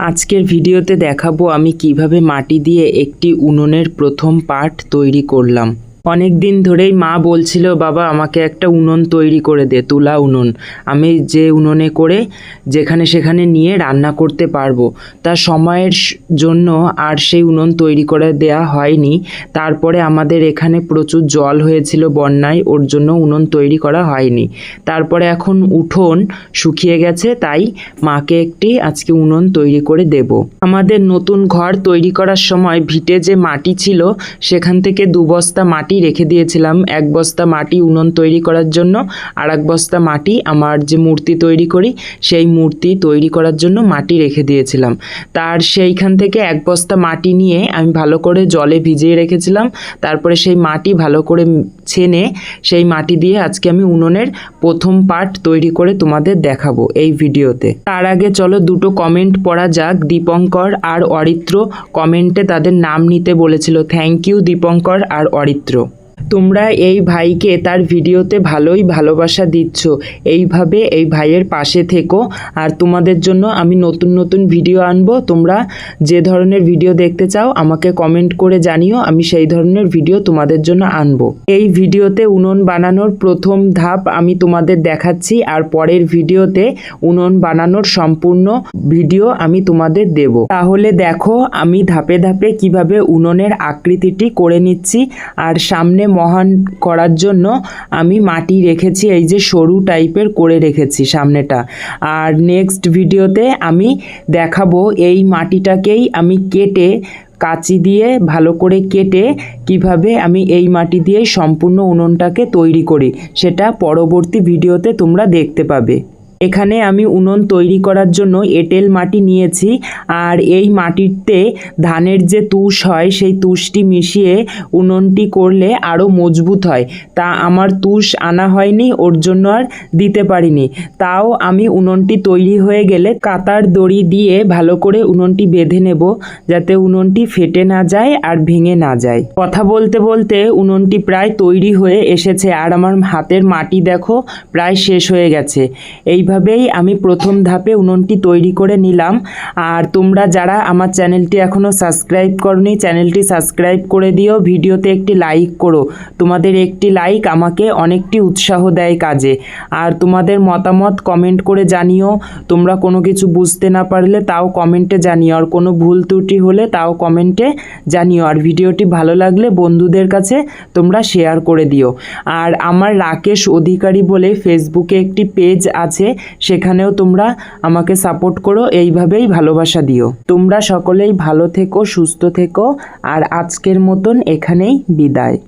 আজকের ভিডিওতে দেখাবো আমি কীভাবে মাটি দিয়ে একটি উনুনের প্রথম পার্ট তৈরি করলাম। অনেক দিন ধরেই মা বলছিল, বাবা, আমাকে একটা উনুন তৈরি করে দে, তুলা উনুন। আমি যে উনুনে করে যেখানে সেখানে নিয়ে রান্না করতে পারব। তা সময়ের জন্য আর সেই উনুন তৈরি করে দেয়া হয়নি। তারপরে আমাদের এখানে প্রচুর জল হয়েছিল বন্যায়, ওর জন্য উনুন তৈরি করা হয়নি। তারপরে এখন উঠোন শুকিয়ে গেছে, তাই মাকে একটি আজকে উনুন তৈরি করে দেব। আমাদের নতুন ঘর তৈরি করার সময় ভিটে যে মাটি ছিল, সেখান থেকে দু বস্তা মাটি রেখে দিয়েছিলাম। এক বস্তা মাটি উনুন তৈরি করার জন্য আর এক বস্তা মাটি আমার যে মূর্তি তৈরি করি, সেই মূর্তি তৈরি করার জন্য মাটি রেখে দিয়েছিলাম। তার সেইখান থেকে এক বস্তা মাটি নিয়ে আমি ভালো করে জলে ভিজিয়ে রেখেছিলাম। তারপরে সেই মাটি ভালো করে ছেনে সেই মাটি দিয়ে আজকে আমি উনুনের প্রথম পার্ট তৈরি করে তোমাদের দেখাবো এই ভিডিওতে। তার আগে চলো দুটো কমেন্ট পড়া যাক। দীপঙ্কর আর অরিত্র কমেন্টে তাদের নাম নিতে বলেছিল। থ্যাংক ইউ দীপঙ্কর আর অরিত্র। তোমরা এই ভাইকে তার ভিডিওতে ভালোই ভালোবাসা দিচ্ছ। এইভাবে এই ভাইয়ের পাশে থেকো। আর তোমাদের জন্য আমি নতুন নতুন ভিডিও আনব। তোমরা যে ধরনের ভিডিও দেখতে চাও, আমাকে কমেন্ট করে জানিও। আমি সেই ধরনের ভিডিও তোমাদের জন্য আনব। এই ভিডিওতে উনুন বানানোর প্রথম ধাপ আমি তোমাদের দেখাচ্ছি। আর পরের ভিডিওতে উনুন বানানোর সম্পূর্ণ ভিডিও আমি তোমাদের দেব। তাহলে দেখো, আমি ধাপে ধাপে কীভাবে উনুনের আকৃতিটি করে নিচ্ছি। আর সামনে মহান করার জন্য আমি মাটি রেখেছি, এই যে সরু টাইপের করে রেখেছি সামনেটা। আর নেক্সট ভিডিওতে আমি দেখাবো এই মাটিটাকেই আমি কেটে, কাঁচি দিয়ে ভালো করে কেটে কীভাবে আমি এই মাটি দিয়ে সম্পূর্ণ উনুনটাকে তৈরি করি। সেটা পরবর্তী ভিডিওতে তোমরা দেখতে পাবে। এখানে আমি উনুন তৈরি করার জন্য এঁটেল মাটি নিয়েছি আর এই মাটিতে ধানের যে তুষ হয়, সেই তুষটি মিশিয়ে উনুনটি করলে আরও মজবুত হয়। তা আমার তুষ আনা হয়নি, ওর জন্য আর দিতে পারিনি। তাও আমি উনুনটি তৈরি হয়ে গেলে কাতার দড়ি দিয়ে ভালো করে উনুনটি বেঁধে নেব, যাতে উনুনটি ফেটে না যায় আর ভেঙে না যায়। কথা বলতে বলতে উনুনটি প্রায় তৈরি হয়ে এসেছে, আর আমার হাতের মাটি দেখো, প্রায় শেষ হয়ে গেছে। এইভাবেই আমি প্রথম ধাপে উনুনটি তৈরি করে নিলাম। আর তোমরা যারা আমার চ্যানেলটি এখনও সাবস্ক্রাইব করনি, চ্যানেলটি সাবস্ক্রাইব করে দিও। ভিডিওতে একটি লাইক করো। তোমাদের একটি লাইক আমাকে অনেকটি উৎসাহ দেয় কাজে। আর তোমাদের মতামত কমেন্ট করে জানিও। তোমরা কোনো কিছু বুঝতে না পারলে তাও কমেন্টে জানিও। আর কোনো ভুল ত্রুটি হলে তাও কমেন্টে জানিও। আর ভিডিওটি ভালো লাগলে বন্ধুদের কাছে তোমরা শেয়ার করে দিও। আর আমার রাকেশ অধিকারী বলে ফেসবুকে একটি পেজ আছে। সেখানেও তোমরা আমাকে সাপোর্ট করো, এইভাবেই ভালোবাসা দিও। তোমরা সকলেই ভালো থেকো, সুস্থ থেকো, আর আজকের মতন এখানেই বিদায়।